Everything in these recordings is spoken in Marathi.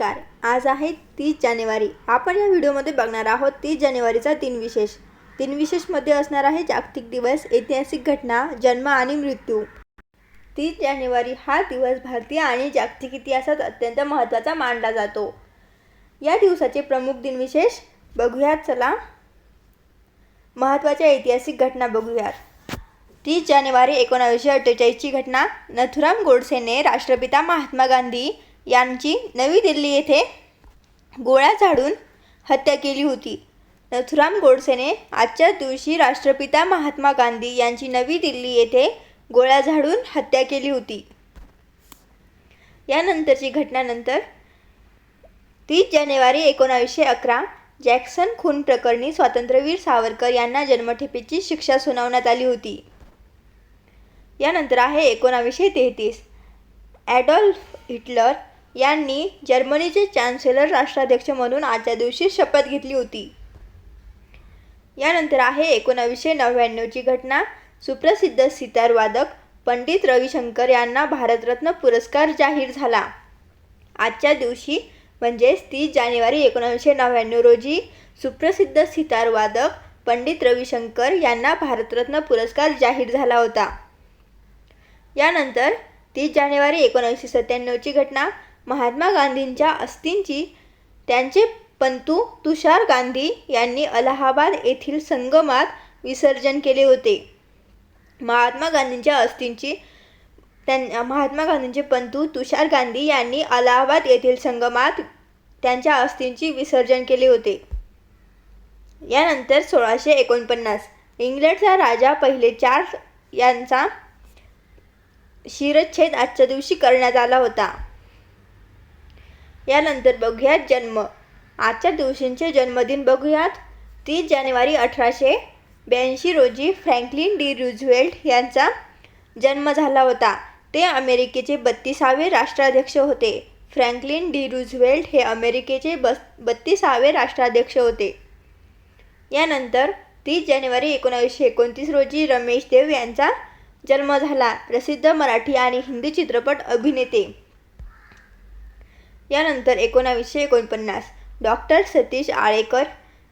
नमस्कार. आज आहे तीस जानेवारी. आपण या व्हिडिओमध्ये बघणार आहोत तीस जानेवारीचा दिनविशेष. दिनविशेषमध्ये असणार आहे जागतिक दिवस ऐतिहासिक घटना जन्म आणि मृत्यू. तीस जानेवारी हा दिवस भारतीय आणि जागतिक इतिहासात अत्यंत महत्त्वाचा मानला जातो. या दिवसाचे प्रमुख दिनविशेष बघूयात चला. महत्त्वाच्या ऐतिहासिक घटना बघूयात. तीस जानेवारी एकोणावीसशे अठ्ठेचाळीसची घटना. नथुराम गोडसेने राष्ट्रपिता महात्मा गांधी यांची नवी दिल्ली येथे गोळ्या झाडून हत्या केली होती. नथुराम गोडसेने आजच्याच दिवशी राष्ट्रपिता महात्मा गांधी यांची नवी दिल्ली येथे गोळ्या झाडून हत्या केली होती. यानंतरची घटनानंतर तीस जानेवारी एकोणावीसशे अकरा जॅक्सन खून प्रकरणी स्वातंत्र्यवीर सावरकर यांना जन्मठेपेची शिक्षा सुनावण्यात आली होती. यानंतर आहे एकोणावीसशे तेहतीस. ॲडॉल्फ हिटलर यांनी जर्मनीचे चॅन्सेलर राष्ट्राध्यक्ष म्हणून आजच्या दिवशी शपथ घेतली होती. यानंतर आहे एकोणावीसशे नव्याण्णवची घटना. सुप्रसिद्ध सितारवादक पंडित रविशंकर यांना भारतरत्न पुरस्कार जाहीर झाला. आजच्या दिवशी म्हणजेच तीस जानेवारी एकोणावीसशे नव्याण्णव रोजी सुप्रसिद्ध सितारवादक पंडित रविशंकर यांना भारतरत्न पुरस्कार जाहीर झाला होता. यानंतर तीस जानेवारी एकोणावीसशे सत्त्याण्णवची घटना. महात्मा गांधींच्या अस्थींची त्यांचे पंतू तुषार गांधी यांनी अलाहाबाद येथील संगमात विसर्जन केले होते. महात्मा गांधींच्या अस्थींची त्यां महात्मा गांधींचे पंतू तुषार गांधी यांनी अलाहाबाद येथील संगमात त्यांच्या अस्थींची विसर्जन केले होते. यानंतर सोळाशे एकोणपन्नास इंग्लंडचा राजा पहिले चार्ल्स यांचा शिरच्छेद आजच्या दिवशी करण्यात आला होता. यानंतर बघूयात जन्म. आजच्या दिवशींचे जन्मदिन बघूयात. तीस जानेवारी अठराशे ब्याऐंशी रोजी फ्रँकलिन डी रुझवेल्ट यांचा जन्म झाला होता. ते अमेरिकेचे बत्तीसावे राष्ट्राध्यक्ष होते. फ्रँकलिन डी रुझवेल्ट हे अमेरिकेचे बस बत्तीसावे राष्ट्राध्यक्ष होते. यानंतर तीस जानेवारी एकोणावीसशे एकोणतीस रोजी रमेश देव यांचा जन्म झाला. प्रसिद्ध मराठी आणि हिंदी चित्रपट अभिनेते. यानंतर एकोणावीसशे एकोणपन्नास. डॉक्टर सतीश आळेकर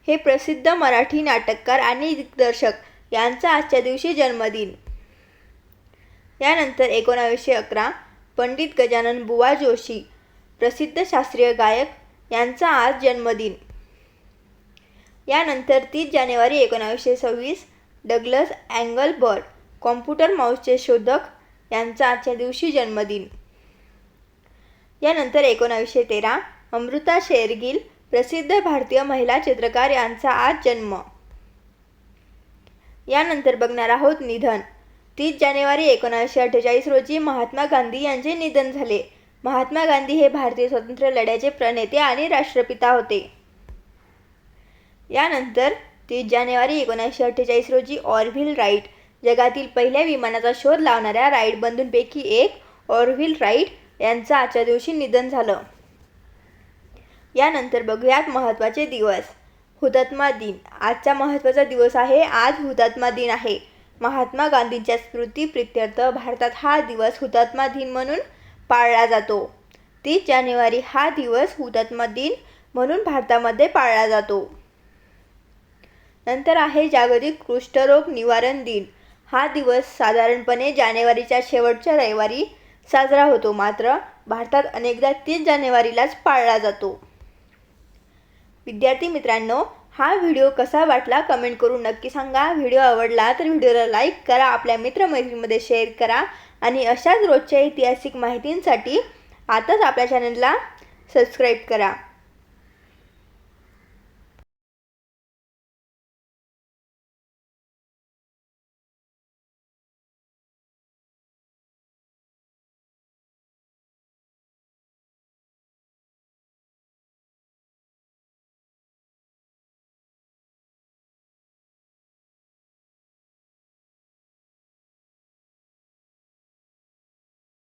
हे प्रसिद्ध मराठी नाटककार आणि दिग्दर्शक. यांचा आजच्या दिवशी जन्मदिन. यानंतर एकोणावीसशे अकरा पंडित गजानन बुवा जोशी प्रसिद्ध शास्त्रीय गायक यांचा आज जन्मदिन. यानंतर तीस जानेवारी एकोणावीसशे सव्वीस डगलस अँगलबर्ट कॉम्प्युटर माऊसचे शोधक यांचा आजच्या दिवशी जन्मदिन. यानंतर एकोणावीसशे तेरा अमृता शेरगिल प्रसिद्ध भारतीय महिला चित्रकार यांचा आज जन्म. यानंतर बघणार आहोत निधन. तीस जानेवारी एकोणावीसशे अठ्ठेचाळीस रोजी महात्मा गांधी यांचे निधन झाले. महात्मा गांधी हे भारतीय स्वातंत्र्य लढ्याचे प्रणेते आणि राष्ट्रपिता होते. यानंतर तीस जानेवारी एकोणीसशे अठ्ठेचाळीस रोजी ऑरव्हिल राईट जगातील पहिल्या विमानाचा शोध लावणाऱ्या राईट बंधूंपैकी एक ऑरव्हिल राईट यांचं आजच्या दिवशी निधन झालं. यानंतर बघूयात महत्त्वाचे दिवस. हुतात्मा दिन. आजचा महत्त्वाचा दिवस आहे आज हुतात्मा दिन आहे. महात्मा गांधींच्या स्मृती प्रित्यर्थ भारतात हा दिवस हुतात्मा दिन म्हणून पाळला जातो. तीस जानेवारी हा दिवस हुतात्मा दिन म्हणून भारतामध्ये पाळला जातो. नंतर आहे जागतिक कुष्ठरोग निवारण दिन. हा दिवस साधारणपणे जानेवारीच्या शेवटच्या रविवारी साजरा होतो. मात्र भारतात अनेकदा तीस जानेवारीलाच पाळला जातो. विद्यार्थी मित्रांनो हा व्हिडिओ कसा वाटला कमेंट करून नक्की सांगा. व्हिडिओ आवडला तर व्हिडिओला लाईक करा आपल्या मित्रमैत्रीमध्ये शेअर करा आणि अशाच रोजच्या ऐतिहासिक माहितींसाठी आताच आपल्या चॅनलला सबस्क्राईब करा.